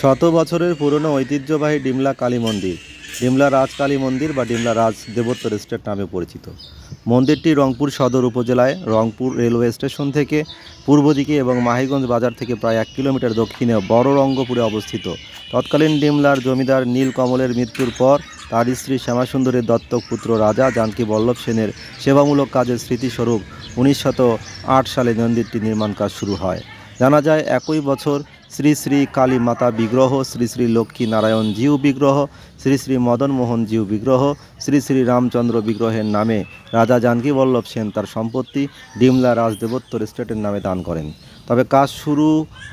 শত বছরের পুরনো ঐতিহ্যবাহী ডিমলা কালী মন্দির, ডিমলা রাজ কালী মন্দির বা ডিমলা রাজ দেবোত্তর স্টেট নামে পরিচিত। মন্দিরটি রংপুর সদর উপজেলায়, রংপুর রেলওয়ে স্টেশন থেকে পূর্ব দিকে এবং মাহিগঞ্জ বাজার থেকে প্রায় এক কিলোমিটার দক্ষিণে বড় রঙ্গপুরে অবস্থিত। তৎকালীন ডিমলার জমিদার নীল কমলের মৃত্যুর পর তার স্ত্রী শ্যামাসুন্দরীর দত্তক পুত্র রাজা জানকী বল্লভ সেনের সেবামূলক কাজের স্মৃতিস্বরূপ উনিশশত সালে মন্দিরটি নির্মাণ কাজ শুরু হয়। জানা যায়, একই বছর শ্রী শ্রী কালী মাতা বিগ্রহ, শ্রী শ্রী লক্ষ্মী নারায়ণ জিউ বিগ্রহ, শ্রী শ্রী মদন মোহন জিউ বিগ্রহ, শ্রী শ্রী রামচন্দ্র বিগ্রহের নামে রাজা জানকী বল্লভ সেন তার সম্পত্তি ডিমলা রাজদেবোত্তর স্টেটের নামে দান করেন। তবে কাজ শুরু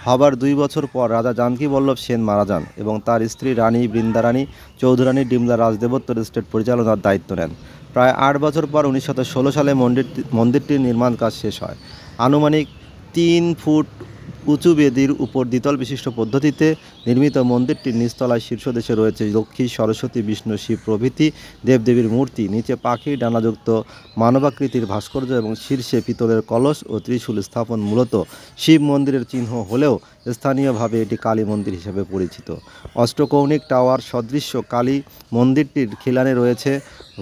হবার দুই বছর পর রাজা জানকী বল্লভ সেন মারা যান এবং তার স্ত্রী রানী বৃন্দারানী চৌধুরানী ডিমলা রাজদেবোত্তর স্টেট পরিচালনার দায়িত্ব নেন। প্রায় আট বছর পর উনিশশো ষোলো সালে মন্দিরটি মন্দিরটির নির্মাণ কাজ শেষ হয়। আনুমানিক তিন ফুট উঁচু বেদির উপর দ্বিতল বিশিষ্ট পদ্ধতিতে নির্মিত মন্দিরটির নিচতলায় শীর্ষদেশে রয়েছে লক্ষ্মী, সরস্বতী, বিষ্ণু, শিব প্রভৃতি, দেবদেবীর মূর্তি, নিচে পাখি, ডানাযুক্ত মানবাকৃতির ভাস্কর্য এবং শীর্ষে পিতলের কলস ও ত্রিশূল স্থাপন মূলত। শিব মন্দিরের চিহ্ন হলেও স্থানীয়ভাবে এটি কালী মন্দির হিসেবে পরিচিত। অষ্টকৌণিক টাওয়ার সদৃশ্য কালী মন্দিরটির খিলানে রয়েছে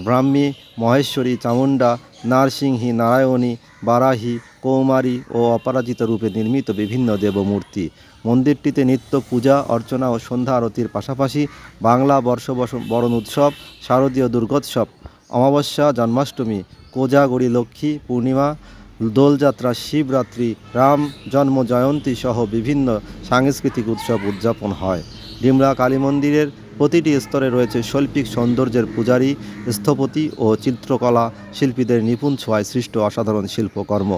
ব্রাহ্মী মহেশ্বরী, চামুণ্ডা, নারসিংহী, নারায়ণী, বারাহী, কৌমারী ও অপরাজিত রূপে নির্মিত বিভিন্ন দেবমূর্তি। মন্দিরটিতে নিত্য পূজা, অর্চনা ও সন্ধ্যা আরতির পাশাপাশি বাংলা বর্ষবস, বরণ উৎসব, শারদীয় দুর্গোৎসব, অমাবস্যা, জন্মাষ্টমী, কোজাগরী লক্ষ্মী, পূর্ণিমা, দোলযাত্রা, শিবরাত্রি, রাম জন্ম জয়ন্তী সহ বিভিন্ন সাংস্কৃতিক উৎসব উদযাপন হয়। ডিমলা কালী মন্দিরের প্রতিটি স্তরে রয়েছে শৈল্পিক সৌন্দর্যের পূজারী, স্থপতি ও চিত্রকলা শিল্পীদের নিপুণ ছোঁয়ায় সৃষ্ট অসাধারণ শিল্পকর্ম।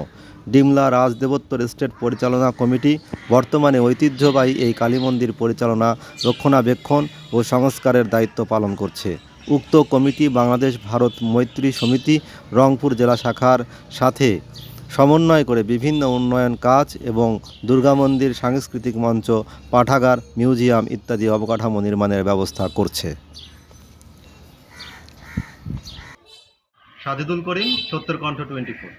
ডিমলা রাজদেবোত্তর স্টেট পরিচালনা কমিটি বর্তমানে ঐতিহ্যবাহী এই কালী মন্দির পরিচালনা, রক্ষণাবেক্ষণ ও সংস্কারের দায়িত্ব পালন করছে। উক্ত কমিটি বাংলাদেশ ভারত মৈত্রী সমিতি, রংপুর জেলা শাখার সাথে সমন্বয় করে বিভিন্ন উন্নয়ন কাজ এবং দুর্গা মন্দির, সাংস্কৃতিক মঞ্চ, পাঠাগার, মিউজিয়াম ইত্যাদি অবকাঠামো নির্মাণের ব্যবস্থা করছে। সাজিদুল করিম, সত্তর কণ্ঠ টোয়েন্টি ফোর।